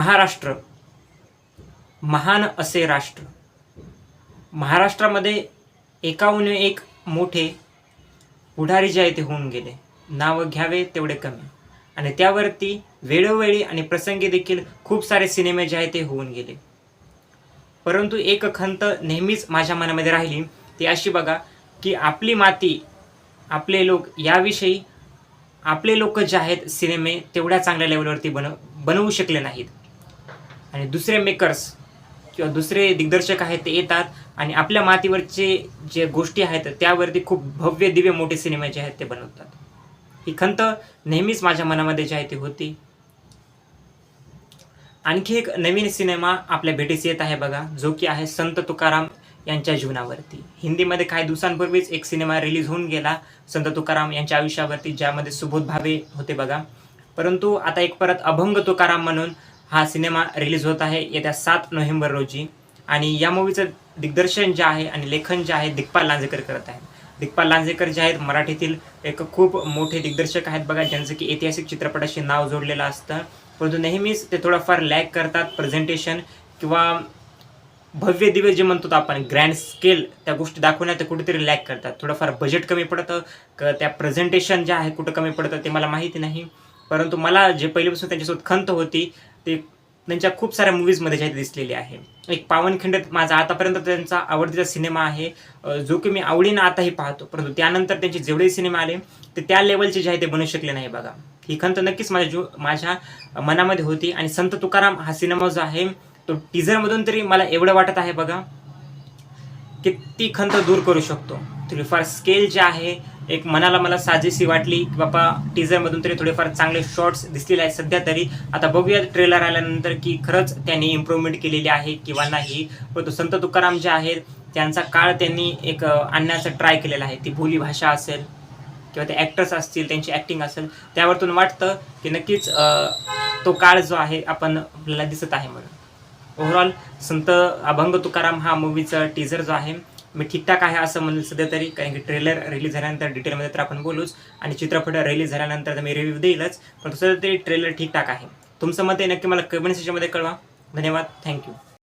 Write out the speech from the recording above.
महाराष्ट्र. महान असे राष्ट्र. महाराष्ट्रामध्ये एकाहून एक मोठे पुढारी जे आहे ते होऊन गेले. नावं घ्यावे तेवढे कमी. आणि त्यावरती वेळोवेळी आणि प्रसंगी देखील खूप सारे सिनेमे जे आहे ते होऊन गेले. परंतु एक खंत नेहमीच माझ्या मनामध्ये राहिली ती अशी बघा की आपली माती आपले लोक याविषयी आपले लोक जे आहेत सिनेमे तेवढ्या चांगल्या लेवलवरती बनव बनवू शकले नाहीत. आणि दुसरे मेकर्स किंवा दुसरे दिग्दर्शक आहेत ते येतात आणि आपल्या मातीवरचे जे गोष्टी आहेत त्यावरती खूप भव्य दिव्य मोठे सिनेमे जे आहेत ते बनवतात. ही खंत नेहमीच माझ्या मनामध्ये जी आहे ती होती. आणखी एक नवीन सिनेमा आपल्या भेटीस येत आहे बघा जो की आहे संत तुकाराम यांच्या जीवनावरती. हिंदीमध्ये काही दिवसांपूर्वीच एक सिनेमा रिलीज होऊन गेला संत तुकाराम यांच्या आयुष्यावरती ज्यामध्ये सुबोध भावे होते बघा. परंतु आता एक परत अभंग तुकाराम म्हणून हा सिनेमा रिलीज होत आहे येत्या सात नोव्हेंबर रोजी. आणि या मूवीचं दिग्दर्शन जे आहे आणि लेखन जे आहे दिग्पाल लांजेकर करत आहेत. दिग्पाल लांजेकर जे आहेत मराठीतील एक खूप मोठे दिग्दर्शक आहेत. बघा ज्यांचं की ऐतिहासिक चित्रपटाशी नाव जोडलेलं असतं. परंतु नेहमीच ते थोडंफार लॅक करतात प्रेझेंटेशन किंवा भव्य दिव्य जे म्हणतो आपण ग्रँड स्केल त्या गोष्टी दाखवण्यात ते कुठेतरी लॅक करतात. थोडंफार बजेट कमी पडतं क त्या प्रेझेंटेशन जे आहे कुठं कमी पडतं ते मला माहिती नाही. परंतु मला जे पहिल्यापासून त्यांच्यासोबत खंत होती ते त्यांच्या खूप साऱ्या मूवीजमध्ये जे दिसलेली आहे. एक पावनखिंड माझा आतापर्यंत त्यांचा आवडतीचा सिनेमा आहे. जो की मी आवडीनं आताही पाहतो. परंतु त्यानंतर त्यांचे जेवढे सिनेमे आले ते त्या लेवलचे जे आहे ते बनू शकले नाही बघा. ही खंत नक्कीच माझ्या जो माझ्या मनामध्ये होती. आणि संत तुकाराम हा सिनेमा जो आहे तो टीझरमधून तरी मला एवढं वाटत आहे बघा की ती खंत दूर करू शकतो. थोडीफार स्केल जे आहे एक मनाला मला साजेशी वाटली की बाबा टीझरमधून तरी थोडेफार चांगले शॉर्ट्स दिसलेले आहेत सध्या तरी. आता बघूया ट्रेलर आल्यानंतर की खरंच त्यांनी इम्प्रूव्हमेंट केलेली आहे किंवा नाही. परंतु संत तुकाराम जे आहेत त्यांचा काळ त्यांनी एक आणण्याचा ट्राय केलेला आहे. ती बोली भाषा असेल किंवा ते ॲक्टर्स असतील त्यांची ॲक्टिंग असेल त्यावरतून वाटतं की नक्कीच तो काळ जो आहे आपण आपल्याला दिसत आहे म्हणून. ओव्हरऑल संत अभंग तुकाराम हा मूवीचा टीझर जो आहे मी ठीकठाक आहे असं म्हणलं सध्या तरी कारण की ट्रेलर रिलीज झाल्यानंतर डिटेलमध्ये तर आपण बोलूच. आणि चित्रपट रिलीज झाल्यानंतर तर मी रिव्ह्यू देईलच पण सध्या तरी ट्रेलर ठीकठाक आहे. तुमचं मत आहे नक्की मला कमेंट सेशनमध्ये कळवा. धन्यवाद. थँक्यू